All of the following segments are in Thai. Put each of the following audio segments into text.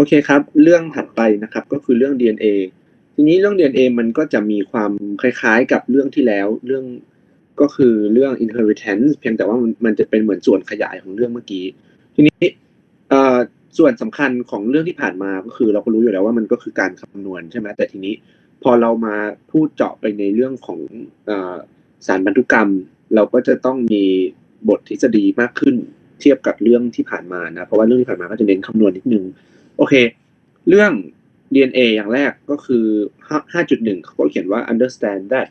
โอเคครับ เรื่องถัดไปนะครับก็คือเรื่อง DNA ทีนี้เรื่อง DNA มันก็จะมีความคล้ายๆกับเรื่องที่แล้ว เรื่องก็คือเรื่อง inheritance เพียงแต่ว่ามันจะเป็นเหมือนส่วนขยายของเรื่องเมื่อกี้ ทีนี้ส่วนสำคัญของเรื่องที่ผ่านมาก็คือ เราก็รู้อยู่แล้วว่ามันก็คือการคำนวณใช่ไหมแต่ทีนี้พอเรามาพูดเจาะไปในเรื่องของอสารพันธุกรรม เราก็จะต้องมีบททฤษฎีมากขึ้นเทียบกับเรื่องที่ผ่านมานะเพราะว่าเรื่องที่ผ่านมาก็จะเน้นคำนวณนิดนึง โอเค เรื่อง DNA อย่างแรกก็คือ 5.1 เขาก็เขียนว่า understand that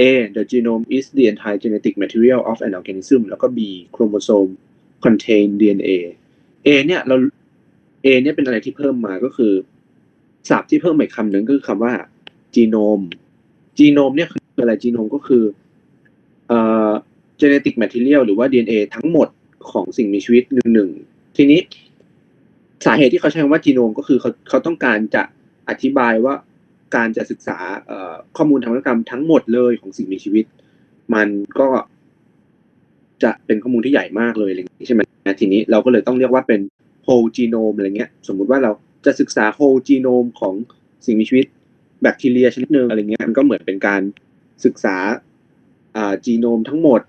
A the genome is the entire genetic material of an organism แล้วก็ B chromosome contain DNA A เนี่ยเรา A เนี่ยเป็นอะไรที่เพิ่มมาก็คือศัพท์ที่เพิ่มมาอีกคำหนึ่งก็คือคำว่า genome genome เนี่ยคืออะไร genome ก็คือเอ่อ genetic material หรือว่า DNA ทั้งหมดของสิ่งมีชีวิตหนึ่งหนึ่งทีนี้ สาเหตุที่เขาใช้คำว่าจีโนมก็คือเขาเขาต้องการจะอธิบายว่าการจะศึกษาข้อมูลทางพันธุกรรมทั้งหมดเลยของสิ่งมีชีวิต มันก็จะเป็นข้อมูลที่ใหญ่มากเลยอะไรอย่างนี้ใช่ไหมทีนี้เราก็เลยต้องเรียกว่าเป็น whole genome อะไรเงี้ย สมมุติว่าเราจะศึกษา whole genome ของสิ่งมีชีวิตแบคทีเรียชนิดหนึ่งอะไรเงี้ยมันก็เหมือนเป็นการศึกษาอ่าจีโนมทั้งหมด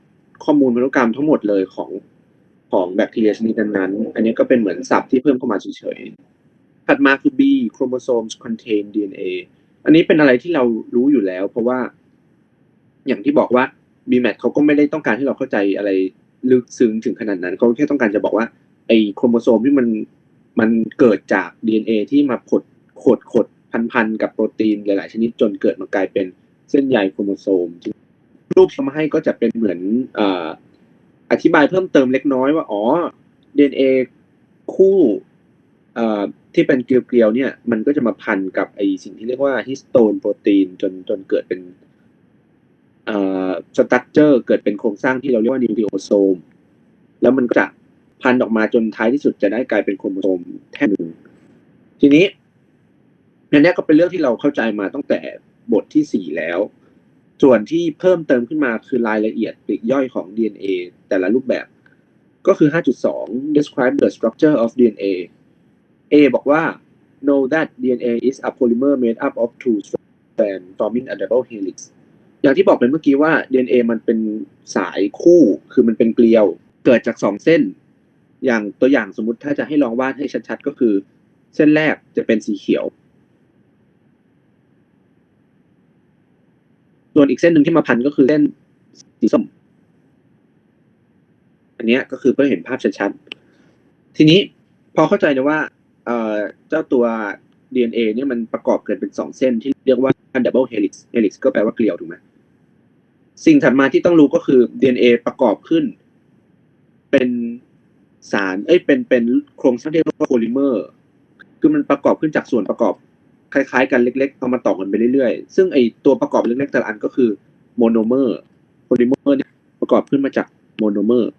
ข้อมูลพันธุกรรมทั้งหมดเลยของ ของแบคทีเรียชนิดนั้นๆอันนี้ก็เป็นเหมือนศัพท์ที่เพิ่มเข้ามาเฉยๆ ถัดมาคือ B chromosomes contain DNA อันนี้เป็นอะไรที่เรารู้อยู่แล้ว เพราะว่า อย่างที่บอกว่า BMAT เขาก็ไม่ได้ต้องการให้เราเข้าใจอะไรลึกซึ้งถึงขนาดนั้นเขาแค่ต้องการจะบอกว่าไอ้โครโมโซมที่มันมันเกิดจาก DNA ที่มาขดขดขดพันพันกับโปรตีนหลาย ๆ ชนิดจนเกิดมากลายเป็นเส้นใยโครโมโซมรูปที่มาให้ก็จะเป็นเหมือน อธิบายเพิ่มเติมเล็กน้อยว่าอ๋อ DNA คู่เอ่ที่เป็นเกลียวๆเนี่ย มันก็จะมาพันกับไอสิ่งที่เรียกว่าฮิสโตนโปรตีนจนจนเกิดเป็นสตั๊กเจอร์เกิดเป็นโครงสร้างที่เราเรียกว่านิวคลีโอโซม แล้วมันก็จะพันออกมาจนท้ายที่สุดจะได้กลายเป็นโครโมโซมแท่งหนึ่ง ทีนี้อันนี้ก็เป็นเรื่องที่เราเข้าใจมาตั้งแต่บทที่สี่แล้ว ส่วนที่เพิ่มเติมขึ้นมาคือรายละเอียดปลีกย่อยของ DNA แต่ละรูปแบบ ก็คือ 5.2 describe the structure of DNA A บอกว่า know that DNA is a polymer made up of two strands forming a double helix อย่างที่บอกไปเมื่อกี้ว่า DNA มันเป็นสายคู่ คือมันเป็นเกลียว เกิดจากสองเส้น อย่างตัวอย่างสมมุติถ้าจะให้ลองวาดให้ชัดๆ ก็คือ เส้นแรกจะเป็นสีเขียว ส่วนอีกเส้นหนึ่งที่มาพันก็คือเส้นสีส้ม อันนี้ก็คือเพื่อเห็นภาพชัดๆ ทีนี้พอเข้าใจนะว่าเอ่อเจ้าตัว DNA เนี่ยมันประกอบเกิดเป็นสองเส้นที่เรียกว่า double helix helix ก็แปลว่าเกลียวถูกไหมสิ่งถัดมาที่ต้องรู้ก็คือ DNA ประกอบขึ้น เป็นสาร เอ้ยเป็นเป็นโครงสร้างที่เรียกว่าโพลิเมอร์ คือมันประกอบขึ้นจากส่วนประกอบ คล้ายๆ กันเล็กๆเอามาต่อกันไปเรื่อยๆ ซึ่งไอตัวประกอบเล็กๆแต่ละอันก็คือโมโนเมอร์โพลิเมอร์เนี่ยประกอบขึ้นมาจากโมโนเมอร์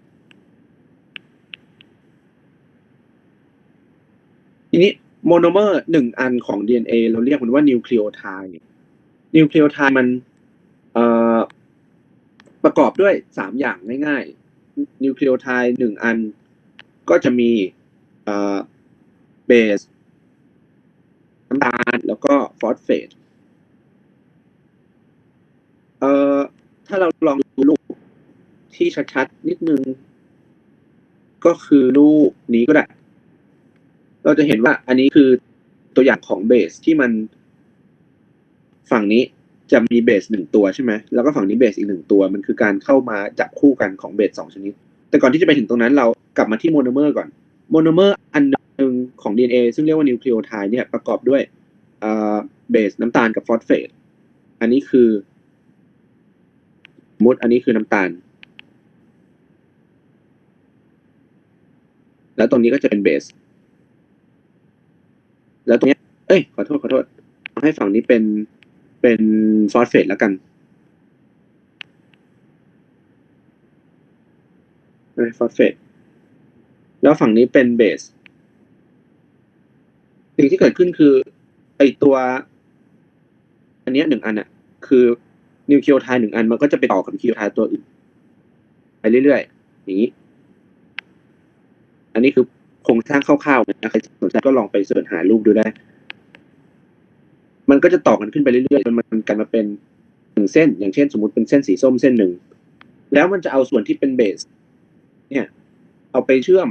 ทีนี้โมโนเมอร์หนึ่งอันของ DNA เราเรียกมันว่านิวคลีโอไทด์นิวคลีโอไทด์มันประกอบด้วยสามอย่างง่ายๆนิวคลีโอไทด์หนึ่งอันก็จะมีเบสน้ำตาล ก็ฟอสเฟตเอ่อถ้าเราลองดูรูปที่ชัดๆนิดนึง ก็คือรูปนี้ก็ได้ เราจะเห็นว่าอันนี้คือตัวอย่างของเบสที่มันฝั่งนี้จะมีเบสหนึ่งตัวใช่ไหม แล้วก็ฝั่งนี้เบสอีกหนึ่งตัว มันคือการเข้ามาจับคู่กันของเบสสองชนิด แต่ก่อนที่จะไปถึงตรงนั้นเรากลับมาที่โมโนเมอร์ก่อน โมโนเมอร์อันหนึ่งของ DNA ซึ่งเรียกว่านิวคลีโอไทด์เนี่ยประกอบด้วย เบสน้ำตาลกับฟอสเฟต อันนี้คือ มุดอันนี้คือน้ำตาล แล้วตรงนี้ก็จะเป็นเบส แล้วตรงนี้ เอ้ย ขอโทษ ขอโทษ ให้ฝั่งนี้เป็น เป็นฟอสเฟตแล้วกันฟอสเฟต แล้วฝั่งนี้เป็นเบส สิ่งที่เกิดขึ้นคือ ไอตัว อันเนี้ยหนึ่งอันอะคือนิวเคลีโอไทหนึ่งอันมันก็จะไปต่อกับนิวคลีโอไทตัวอื่นไปเรื่อยๆอย่างนี้ อันนี้คือโครงสร้างคร่าวๆนะใครสนใจก็ลองไปเสิร์ชหารูปดูได้ มันก็จะต่อกันขึ้นไปเรื่อยๆจนมันกลายมาเป็นหนึ่งเส้น อย่างเช่น สมมติเป็นเส้นสีส้มเส้นหนึ่งแล้วมันจะเอาส่วนที่เป็นเบส เนี่ย เอาไปเชื่อม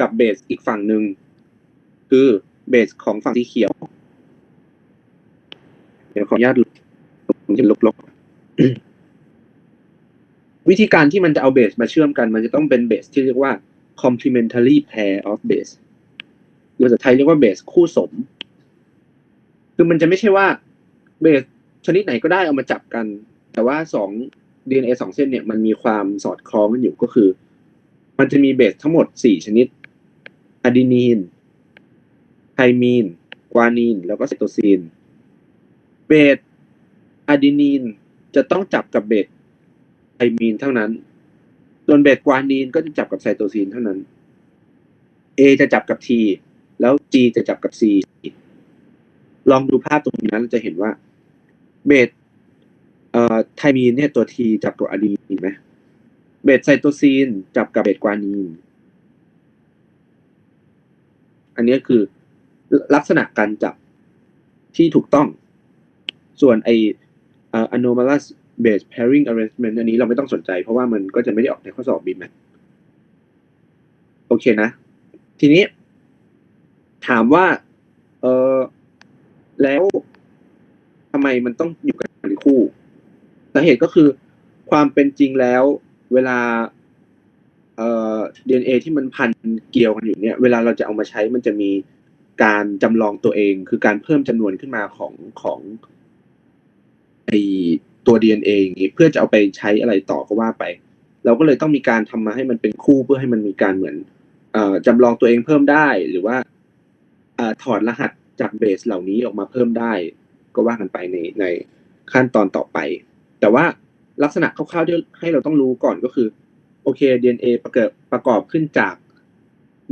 กับเบสอีกฝั่งหนึ่งคือเบสของฝั่งสีเขียว ดี๋ยวขออนุญาตผมจะลบๆวิธีการที่มันจะเอาเบสมาเชื่อมกัน มันจะต้องเป็นเบสที่เรียกว่า complementary pair of base ภาษาไทยเรียกว่าเบสคู่สม คือมันจะไม่ใช่ว่าเบสชนิดไหนก็ได้เอามาจับกัน แต่ว่าสอง DNA สองเส้นเนี่ยมันมีความสอดคล้องกันอยู่ก็คือ มันจะมีเบสทั้งหมดสี่ชนิดอะดีนีนไทมีน กวานีน แล้วก็ไซโตซีน เบสอะดีนีนจะต้องจับกับเบสไทมีนเท่านั้น ส่วนเบสกวานีนก็จะจับกับไซโตซีนเท่านั้น A จะจับกับ T แล้ว G จะจับกับ C ลองดูภาพตรงนั้นจะเห็นว่าเบสเอ่อไทมีนเนี่ยตัว T จับกับอะดีนีนไหมเบสไซโตซีนจับกับเบสกวานีน อันนี้คือลักษณะการจับที่ถูกต้อง ส่วนไอ anomalous base pairing arrangement อันนี้เราไม่ต้องสนใจ เพราะว่ามันก็จะไม่ได้ออกในข้อสอบ BMAT โอเคนะ ทีนี้ ถามว่า เออแล้วทำไมมันต้องอยู่กันเป็นคู่สาเหตุก็คือความเป็นจริงแล้ว เวลาเอ่อ DNA ที่มันพันเกี่ยวกันอยู่เนี่ย เวลาเราจะเอามาใช้มันจะมีการจำลองตัวเอง คือการเพิ่มจำนวนขึ้นมาของของ ตัว DNA อย่างนี้เพื่อจะเอาไปใช้อะไรต่อก็ว่าไป เราก็เลยต้องมีการทำมาให้มันเป็นคู่เพื่อให้มันมีการเหมือนอ่อจำลองตัวเองเพิ่มได้หรือว่าอถอดรหัสจากเบสเหล่านี้ออกมาเพิ่มได้ ก็ว่ากันไปในในขั้นตอนต่อไป แต่ว่าลักษณะคร่าวๆที่ให้เราต้องรู้ก่อนก็คือ โอเค DNA ประกอบประกอบขึ้นจาก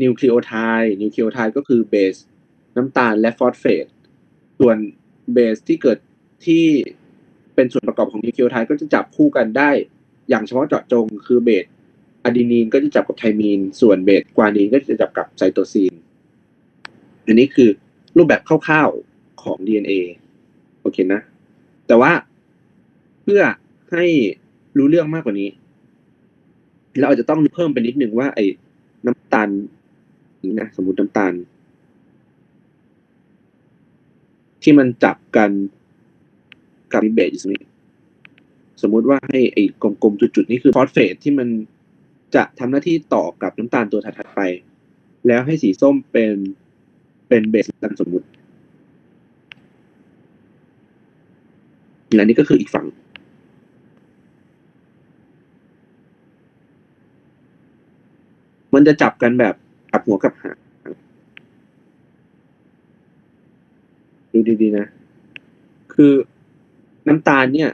นิวคลีโอไทด์นิวคลีโอไทด์ก็คือเบสน้ำตาลและฟอสเฟตส่วนเบสที่เกิดที่ เป็นส่วนประกอบของนิวคลีโอไทด์ก็จะจับคู่กันได้ อย่างเฉพาะเจาะจง คือเบสอะดีนีนก็จะจับกับไทมีน ส่วนเบสกวานีนก็จะจับกับไซโตซีน อันนี้คือรูปแบบคร่าวๆของ DNA โอเคนะ แต่ว่าเพื่อให้รู้เรื่องมากกว่านี้ เราอาจจะต้องเพิ่มไปนิดนึงว่า ไอ้น้ำตาลนี่นะสมมติน้ำตาล ที่มันจับกัน กับเบสอยู่ตรงนี้สมมุติว่าให้ไอ้กลมๆจุดๆนี่คือฟอสเฟตที่มันจะทำหน้าที่ต่อกับน้ำตาลตัวถัดๆไป แล้วให้สีส้มเป็นเป็นเบสตามสมมุติและนี่ก็คืออีกฝั่ง มันจะจับกันแบบกับหัวกับหางดูดีๆนะ คือ น้ำตาลเนี่ย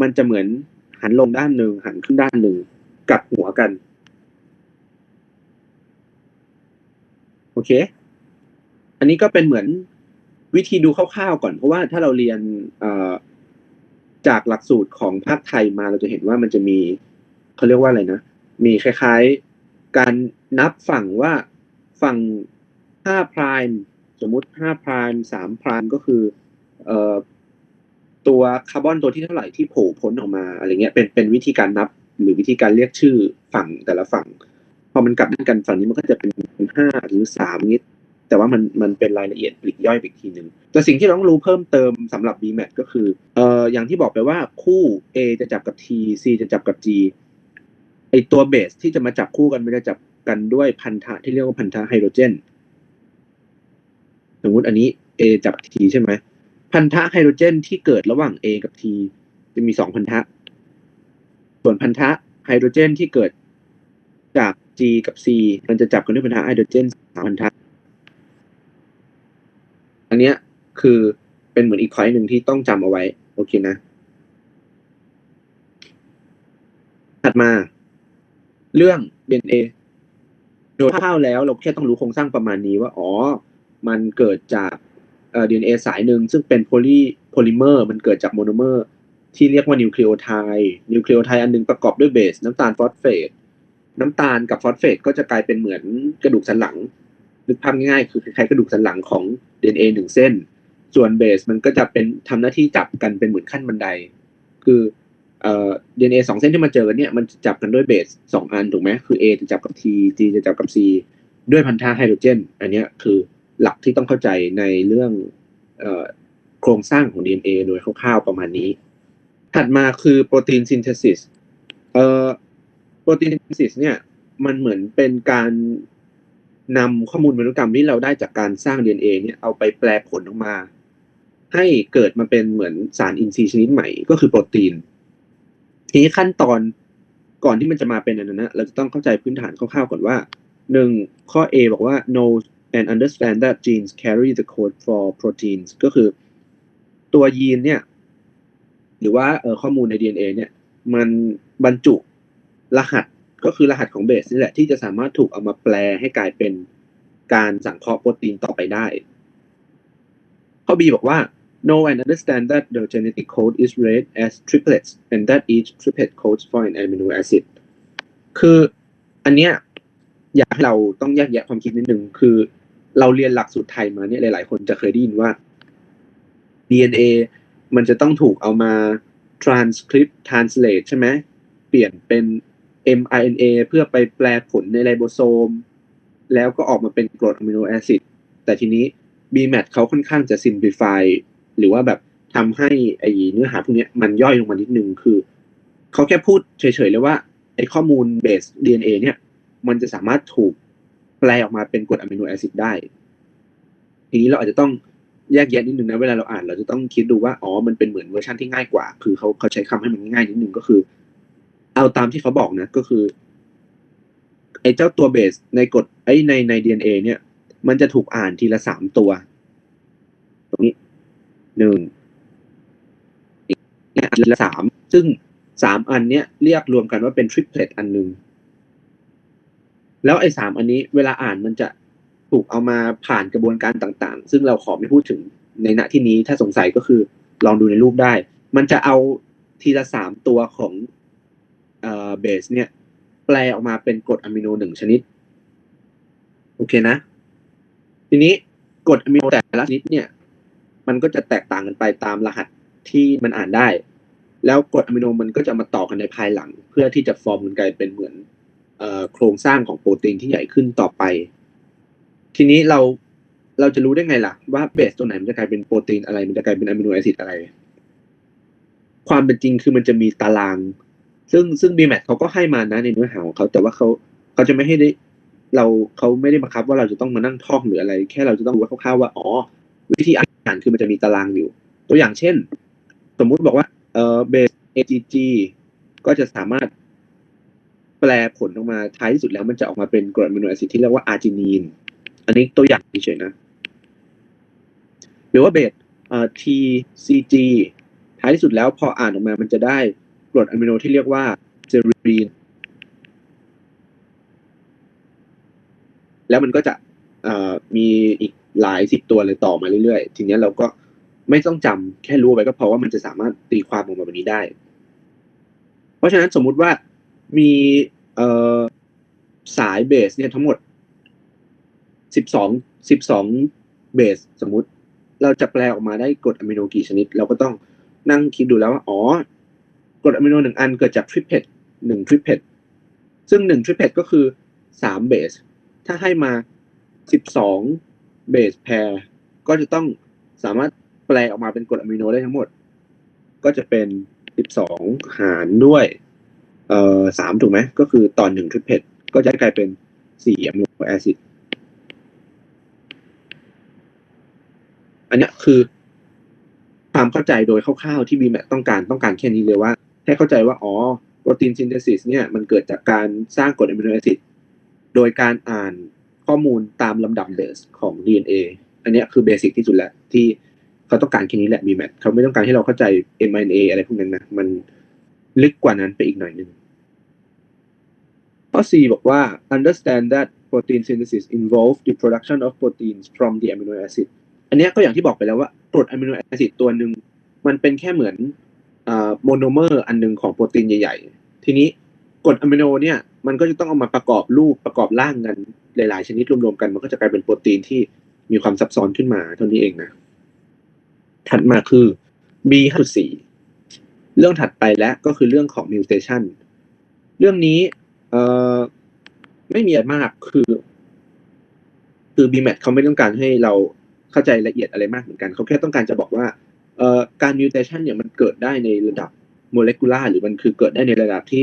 มันจะเหมือนหันลงด้านหนึ่งหันขึ้นด้านหนึ่งกับหัวกัน โอเค อันนี้ก็เป็นเหมือนวิธีดูคร่าวๆก่อน เพราะว่าถ้าเราเรียนจากหลักสูตรของภาคไทยมาเราจะเห็นว่ามันจะมีเขาเรียกว่าอะไรนะ มีคล้ายๆการนับฝั่งว่าฝั่ง5 prime สมมุติ5 prime 3 prime ก็คือ เอ่อ ตัวคาร์บอนตัวที่เท่าไหร่ที่โผล่พ้นออกมาอะไรเงี้ยเป็นเป็นวิธีการนับหรือวิธีการเรียกชื่อฝั่งแต่ละฝั่งพอมันกลับด้านกันฝั่งนี้มันก็จะเป็นห้าหรือสามนิดแต่ว่ามันมันเป็นรายละเอียดปลีกย่อยอีกทีหนึ่งแต่สิ่งที่ต้องรู้เพิ่มเติมสำหรับ BMAT ก็คือเอ่ออย่างที่บอกไปว่าคู่ A จะจับกับ T C จะจับกับ G ไอตัวเบสที่จะมาจับคู่กันมันจะจับกันด้วยพันธะที่เรียกว่าพันธะไฮโดรเจนสมมุติอันนี้ A จับ T ใช่ไหม พันธะไฮโดรเจนที่เกิดระหว่าง A กับ T จะมีสองพันธะ ส่วนพันธะไฮโดรเจนที่เกิดจาก G กับ C มันจะจับกันด้วยพันธะไฮโดรเจนสามพันธะ อันเนี้ยคือเป็นเหมือนอีกคอยหนึ่งที่ต้องจำเอาไว้ โอเคนะ ถัดมา เรื่อง DNA โดยคร่าวๆแล้วเราแค่ต้องรู้โครงสร้างประมาณนี้ว่า อ๋อ มันเกิดจาก ดีเอ่อ DNA สายหนึ่งซึ่งเป็นโพลีโพลิเมอร์มันเกิดจากโมโนเมอร์ที่เรียกว่านิวคลีโอไทด์นิวคลีโอไทด์อันหนึงประกอบด้วยเบส น้ำตาลฟอสเฟตน้ำตาลกับฟอสเฟตก็จะกลายเป็นเหมือนกระดูกสันหลังนึกภาพง่ายๆคือคล้ายๆกระดูกสันหลังของ DNA หนึ่งเส้น ส่วนเบสมันก็จะเป็นทำหน้าที่จับกันเป็นเหมือนขั้นบันได คือเอ่อ DNA สองเส้นที่มาเจอกันเนี่ยมันจับกันด้วยเบสสองอันถูกไหมคือ A จะจับกับ T T จะจับกับ C ด้วยพันธะไฮโดรเจน อันนี้คือ หลักที่ต้องเข้าใจในเรื่องโครงสร้างของ DNA โดยคร่าวๆประมาณนี้ ถัดมาคือโปรตีนซินเทซิสเอ่อโปรตีนซินเทซิสเนี่ยมันเหมือนเป็นการนำข้อมูลพันธุกรรมที่เราได้จากการสร้าง DNA เนี่ยเอาไปแปลผลออกมา ให้เกิดมาเป็นเหมือนสารอินทรีย์ชนิดใหม่ก็คือโปรตีน ทีนี้ขั้นตอนก่อนที่มันจะมาเป็นอันนั้นนะเราจะต้องเข้าใจพื้นฐานคร่าวๆก่อนว่าหนึ่งข้อ A บอกว่า no and understand that genes carry the code for proteins ก็คือตัวยีนเนี่ย หรือว่าเออข้อมูลใน DNA เนี่ย มันบรรจุรหัสก็คือรหัสของเบสนี่แหละที่จะสามารถถูกเอามาแปลให้กลายเป็นการสังเคราะห์โปรตีนต่อไปได้ ข้อ B บอกว่า know and understand that the genetic code is read as triplets and that each triplet codes for an amino acid คืออันเนี้ยอยากให้เราต้องแยกแยะความคิดนิดนึง คือ เราเรียนหลักสูตรไทยมาเนี่ยหลาย ๆ คนจะเคยได้ยินว่า DNA มันจะต้องถูกเอามา transcript translate ใช่ไหมเปลี่ยนเป็น mRNA เพื่อไปแปลผลในไรโบโซม แล้วก็ออกมาเป็นกรดอะมิโนแอซิดแต่ทีนี้ BMAT เขาค่อนข้างจะ simplify หรือว่าแบบทำให้ไอเนื้อหาพวกนี้มันย่อยลงมานิดนึงคือ เขาแค่พูดเฉย ๆ เลยว่าไอข้อมูลเบส DNA เนี่ย มันจะสามารถถูก แปลออกมาเป็นกรดอะมิโนแอซิดได้ ทีนี้เราอาจจะต้องแยกแยะนิดนึงนะเวลาเราอ่านเราจะต้องคิดดูว่าอ๋อมันเป็นเหมือนเวอร์ชันที่ง่ายกว่า คือเขาเขาใช้คำให้มันง่ายนิดนึงก็คือ เอาตามที่เขาบอกนะ ก็คือไอ้เจ้าตัวเบสในกฎไอ้ในใน DNA เนี่ย มันจะถูกอ่านทีละสามตัว ตรงนี้หนึ่งเนี่ยทีละสามซึ่งสามอันเนี้ยเรียกรวมกันว่าเป็นทริปเลตอันหนึ่ง แล้วไอ้สามอันนี้เวลาอ่านมันจะถูกเอามาผ่านกระบวนการต่าง ๆ ซึ่งเราขอไม่พูดถึงในณที่นี้ถ้าสงสัยก็คือลองดูในรูปได้ มันจะเอาทีละสามตัวของเอ่อเบสเนี่ย แปลออกมาเป็นกรดอะมิโนหนึ่งชนิด โอเคนะ ทีนี้กรดอะมิโนแต่ละชนิดเนี่ย มันก็จะแตกต่างกันไปตามรหัสที่มันอ่านได้ แล้วกรดอะมิโนมันก็จะมาต่อกันในภายหลัง เพื่อที่จะฟอร์มกันกลายเป็นเหมือน โครงสร้างของโปรตีนที่ใหญ่ขึ้นต่อไป ทีนี้เราเราจะรู้ได้ไงล่ะ ว่าเบสตัวไหนมันจะกลายเป็นโปรตีนอะไร มันจะกลายเป็นอะมิโนแอซิดอะไร ความเป็นจริงคือมันจะมีตาราง ซึ่งซึ่ง BMAT เขาก็ให้มานะในเนื้อหาของเขา แต่ว่าเขาเขาจะไม่ให้ได้ เราเขาไม่ได้บังคับว่าเราจะต้องมานั่งท่องหรืออะไร แค่เราจะต้องรู้คร่าวๆว่าอ๋อวิธีอ่านคือมันจะมีตารางอยู่ ตัวอย่างเช่น สมมุติบอกว่าเออเบส AGG ก็จะสามารถ แปลผลออกมาท้ายที่สุดแล้วมันจะออกมาเป็นกรดอะมิโนแอซิดที่เรียกว่าอาร์จินีน อันนี้ตัวอย่างเฉยๆนะ หรือว่าเบสเอ่อ TCG ท้ายที่สุดแล้วพออ่านออกมามันจะได้กรดอะมิโนที่เรียกว่าเซรีน แล้วมันก็จะอ่อมีอีกหลายสิบตัวเลยต่อมาเรื่อยๆ ทีนี้เราก็ไม่ต้องจำแค่รู้ไว้ก็พอว่ามันจะสามารถตีความออกมาแบบนี้ได้ เพราะฉะนั้นสมมุติว่า มีเอ่อสายเบสเนี่ยทั้งหมดสิบสองสิบสองเบสสมมุติ เราจะแปลออกมาได้กรดอะมิโนกี่ชนิด เราก็ต้องนั่งคิดดูแล้วว่าอ๋อกรดอะมิโนหนึ่งอันเกิดจากทริปเพตหนึ่งทริปเพตซึ่งหนึ่งทริปเพตก็คือสามเบสถ้าให้มาสิบสองเบสแพรก็จะต้องสามารถแปลออกมาเป็นกรดอะมิโนได้ทั้งหมด ก็จะเป็นสิบสองหารด้วย เอ่อสามถูกไหมก็คือตอนหนึ่งทริปเพตก็จะกลายเป็นสี่อะมิโนแอซิดอันนี้คือ ความเข้าใจโดยคร่าวๆที่ BMAT ต้องการต้องการแค่นี้เลยว่า ให้เข้าใจว่าอ๋อโปรตีนซินเทซิสเนี่ยมันเกิดจากการสร้างกรดอะมิโนแอซิดโดยการอ่านข้อมูลตามลำดับเบสของ DNA อันเนี้คือเบสิกที่สุดแหละที่เขาต้องการแค่นี้แหละ BMAT เขาไม่ต้องการให้เราเข้าใจ mRNA อะไรพวกนั้นนะ มันลึกกว่านั้นไปอีกหน่อยนึง ข้อ C บอกว่า understand that protein synthesis involve the production of proteins from the amino acid อันนี้ก็อย่างที่บอกไปแล้วว่ากรดอะมิโนแอซิดตัวหนึ่งมันเป็นแค่เหมือนโมโนเมอร์อันหนึ่งของโปรตีนใหญ่ ๆ ทีนี้กรดอะมิโนเนี่ยมันก็จะต้องเอามาประกอบรูปประกอบร่างกันหลายๆ ชนิดรวมๆกัน มันก็จะกลายเป็นโปรตีนที่มีความซับซ้อนขึ้นมาเท่านี้เองนะ ถัดมาคือ B54 เรื่องถัดไปแล้วก็คือเรื่องของ mutation เรื่องนี้ เออไม่มีอะไรมากคือ คือ BMAT เขาไม่ต้องการให้เราเข้าใจละเอียดอะไรมากเหมือนกัน เขาแค่ต้องการจะบอกว่าเอ่อการ mutation เนี่ยมันเกิดได้ในระดับโมเลกุลาร์หรือมันคือเกิดได้ในระดับที่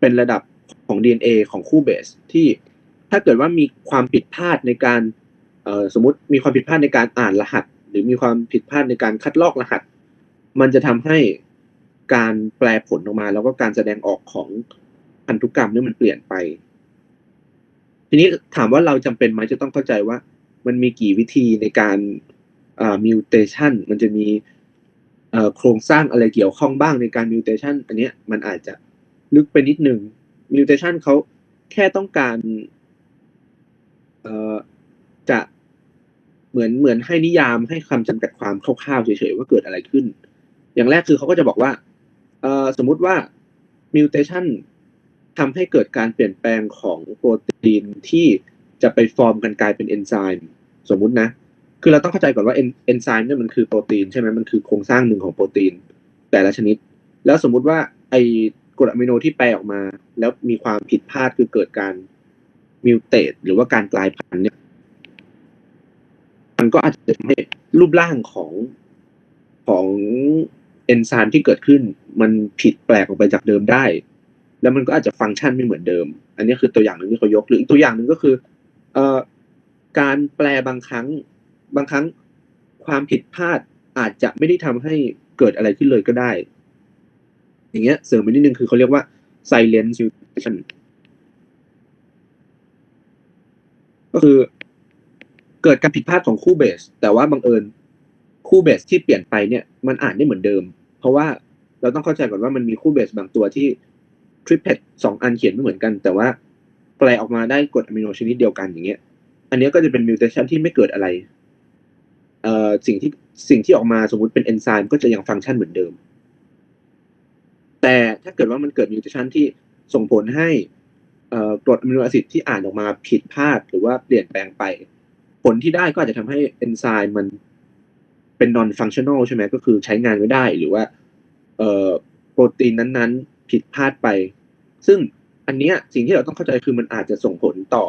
เป็นระดับของ DNA ของคู่เบส ที่ถ้าเกิดว่ามีความผิดพลาดในการเอ่อสมมติมีความผิดพลาดในการอ่านรหัส หรือมีความผิดพลาดในการคัดลอกรหัส มันจะทำให้การแปลผลออกมา แล้วก็การแสดงออกของ พันธุกรรมเนี่ยมันเปลี่ยนไป ทีนี้ถามว่าเราจำเป็นไหมจะต้องเข้าใจว่า มันมีกี่วิธีในการอ่า mutation มันจะมีโครงสร้างอะไรเกี่ยวข้องบ้างในการ mutation อันเนี้ยมันอาจจะลึกไปนิดนึง mutation เขาแค่ต้องการจะเหมือนเหมือนให้นิยามให้คำจำกัดความคร่าวๆเฉยๆว่าเกิดอะไรขึ้น อย่างแรกคือเขาก็จะบอกว่าสมมุติว่า mutation ท ทำให้เกิดการเปลี่ยนแปลงของโปรตีนที่จะไปฟอร์มกันกลายเป็นเอนไซม์สมมุตินะ คือเราต้องเข้าใจก่อนว่าเอนเอนไซม์เนี่ยมันคือโปรตีนใช่ไหมมันคือโครงสร้างหนึ่งของโปรตีน แต่ละชนิด แล้วสมมุติว่าไอกรดอะมิโนที่แปลออกมา แล้วมีความผิดพลาดคือเกิดการมิวเตตหรือว่าการกลายพันธุ์เนี่ยมันก็อาจจะทำให้รูปร่างของของเอนไซม์ที่เกิดขึ้น มันผิดแปลกออกไปจากเดิมได้ แล้วมันก็อาจจะฟังก์ชันไม่เหมือนเดิม อันนี้คือตัวอย่างหนึ่งที่เขายกหรืออีกตัวอย่างหนึ่งก็คือเอ่อการแปลบางครั้งบางครั้งความผิดพลาดอาจจะไม่ได้ทำให้เกิดอะไรขึ้นเลยก็ได้ อย่างเงี้ยเสริมไปนิดนึงคือเขาเรียกว่า silent mutation ก็คือเกิดการผิดพลาดของคู่เบส แต่ว่าบังเอิญคู่เบสที่เปลี่ยนไปเนี่ยมันอ่านได้เหมือนเดิม เพราะว่าเราต้องเข้าใจก่อนว่ามันมีคู่เบสบางตัวที่ ทริปเพตสองอันเขียนไม่เหมือนกัน แต่ว่าแปลออกมาได้กรดอะมิโนชนิดเดียวกันอย่างเงี้ย อันนี้ก็จะเป็นมิวเทชันที่ไม่เกิดอะไรเอ่อสิ่งที่สิ่งที่ออกมาสมมุติเป็นเอนไซม์ก็จะยังฟังก์ชันเหมือนเดิม แต่ถ้าเกิดว่ามันเกิดมิวเทชันที่ส่งผลให้เอ่อกรดอะมิโนแอซิดที่อ่านออกมาผิดพลาดหรือว่าเปลี่ยนแปลงไป ผลที่ได้ก็อาจจะทำให้เอนไซม์มันเป็น non functional ใช่ไหมก็คือใช้งานไม่ได้หรือว่าเอ่อโปรตีนนั้นๆ ผิดพลาดไป ซึ่งอันเนี้ยสิ่งที่เราต้องเข้าใจคือมันอาจจะส่งผลต่อ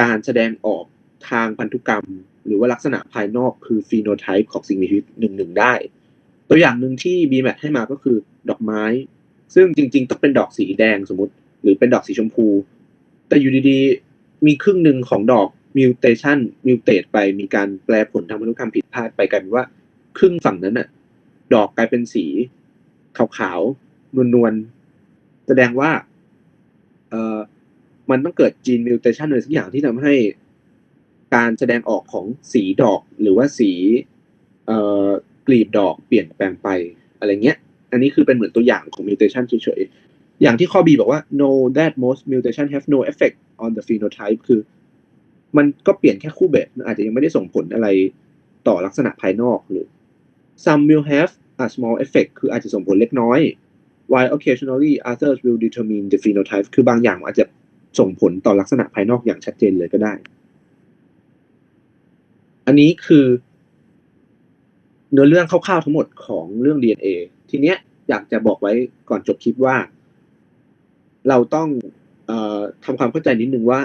การแสดงออกทางพันธุกรรม หรือว่าลักษณะภายนอกคือฟีโนไทป์ของสิ่งมีชีวิตหนึ่งหนึ่งได้ ตัวอย่างหนึ่งที่ BMAT ให้มาก็คือดอกไม้ ซึ่งจริง ๆ ต้องเป็นดอกสีแดงสมมติ หรือเป็นดอกสีชมพู แต่อยู่ดีๆ มีครึ่งหนึ่งของดอกมิวเทชันมิวเตตไปมีการแปลผลทางพันธุกรรมผิดพลาดไปกลายเป็นว่า ครึ่งฝั่งนั้นน่ะ ดอกกลายเป็นสีขาว นวลๆ แสดงว่า เออมันต้องเกิดจีนมิวเทชันอะไรสักอย่างที่ทำให้การแสดงออกของสีดอกหรือว่าสี เอ่อกลีบดอกเปลี่ยนแปลงไปอะไรเงี้ย อันนี้คือเป็นเหมือนตัวอย่างของมิวเทชันเฉยๆ อย่างที่ข้อ B บอกว่า no that most mutation have no effect on the phenotype คือ มันก็เปลี่ยนแค่คู่เบสมันอาจจะยังไม่ได้ส่งผลอะไรต่อลักษณะภายนอกหรือ some will have a small effect คืออาจจะส่งผลเล็กน้อย while occasionally others will determine the phenotype คือบางอย่างอาจจะส่งผลต่อลักษณะภายนอกอย่างชัดเจนเลยก็ได้ อันนี้คือเนื้อเรื่องคร่าวๆทั้งหมดของเรื่อง DNA ทีเนี้ยอยากจะบอกไว้ก่อนจบคลิปว่า เราต้องเอ่อทำความเข้าใจนิดนึงว่า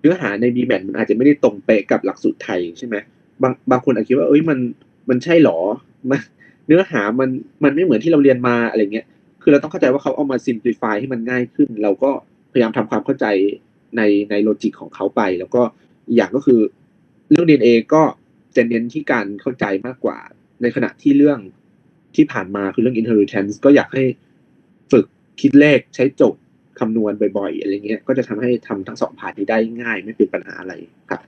เนื้อหาใน b m a t มันอาจจะไม่ได้ตรงเป๊ะกับหลักสูตรไทยใช่ไหมบางบางคนอาจคิดว่าเอ้ยมันมันใช่หรอมันเนื้อหามันมันไม่เหมือนที่เราเรียนมาอะไรเงี้ย คือเราต้องเข้าใจว่าเขาเอามา simplify ให้มันง่ายขึ้น เราก็พยายามทำความเข้าใจในในโลจิกของเขาไป แล้วก็อีกอย่างก็คือเรื่อง DNA ก็จะเน้นที่การเข้าใจมากกว่า ในขณะที่เรื่องที่ผ่านมาคือเรื่อง inheritance ก็อยากให้ฝึกคิดเลขใช้โจทย์คำนวณบ่อยๆอะไรเงี้ยก็จะทำให้ทำทั้งสองพาร์ทนี้ได้ง่ายไม่เป็นปัญหาอะไรครับ